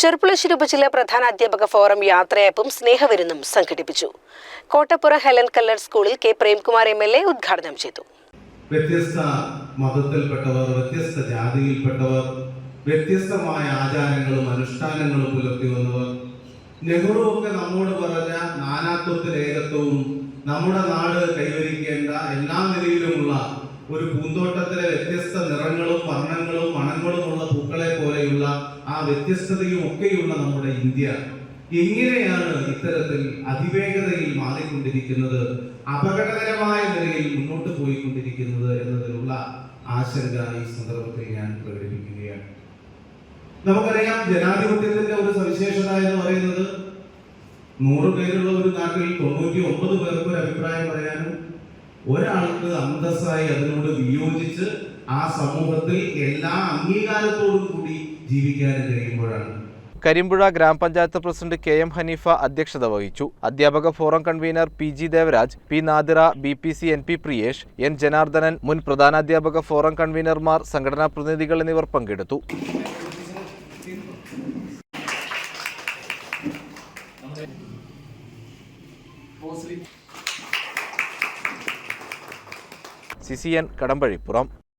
ചെറുപ്പുളശ്ശേരി ഉപജില്ലാ പ്രധാന അധ്യാപക ഫോറം യാത്രയപ്പും സ്നേഹവിരുന്നും സംഘടിപ്പിച്ചു. കോട്ടപ്പുറ ഹെലൻ കല്ലർ സ്കൂളിൽ K Premkumar M L A ഉദ്ഘാടനം ചെയ്തു. വ്യത്യസ്ത മതത്തിൽപ്പെട്ടവർ വ്യത്യസ്ത ജാതിയിൽപ്പെട്ടവർ വ്യത്യസ്തമായ ആചാരങ്ങളും അനുഷ്ഠാനങ്ങളും പുലർത്തി വന്നവർ നെഹ്റു ഒക്കെ നമ്മോട് പറഞ്ഞ നാനാത്വത്തിൽ ഏകത്വവും നമ്മുടെ നാട് കൈവരിക്കേണ്ട എല്ലാ നിലയിലുമുള്ള ഒരു പൂന്തോട്ടത്തിലെ വ്യത്യസ്ത നിറങ്ങളും ആ വ്യത്യസ്തതയും ഒക്കെയുള്ള നമ്മുടെ ഇന്ത്യ എങ്ങനെയാണ് ഇത്തരത്തിൽ അതിവേഗതയിൽ മാറിക്കൊണ്ടിരിക്കുന്നത് അപകടകരമായ നിലയിൽ മുന്നോട്ട് പോയിക്കൊണ്ടിരിക്കുന്നത് എന്നതിലുള്ള ആശങ്ക ഈ സന്ദർഭത്തിൽ ഞാൻ പ്രകടിപ്പിക്കുകയാണ്. നമുക്കറിയാം ജനാധിപത്യത്തിന്റെ ഒരു സവിശേഷത എന്ന് പറയുന്നത് നൂറ് പേരുള്ള ഒരു നാട്ടിൽ തൊണ്ണൂറ്റി ഒമ്പത് പേർക്ക് ഒരു അഭിപ്രായം പറയാനും ഒരാൾക്ക് അന്തസ്സായി അതിനോട് വിയോജിച്ച് ആ സമൂഹത്തിൽ എല്ലാ അംഗീകാരത്തോടും കൂടി ജീവിക്കാൻ കഴിയുമ്പോഴാണ്. കരിമ്പുഴ ഗ്രാമപഞ്ചായത്ത് പ്രസിഡന്റ് കെ എം ഹനീഫ അധ്യക്ഷത വഹിച്ചു. അധ്യാപക forum convener P G Devaraj P Nadira B P C N P Priyesh N Janardhanan മുൻ പ്രധാനാധ്യാപക ഫോറം കൺവീനർമാർ സംഘടനാ പ്രതിനിധികൾ എന്നിവർ പങ്കെടുത്തു. C C N Kadampazhipuram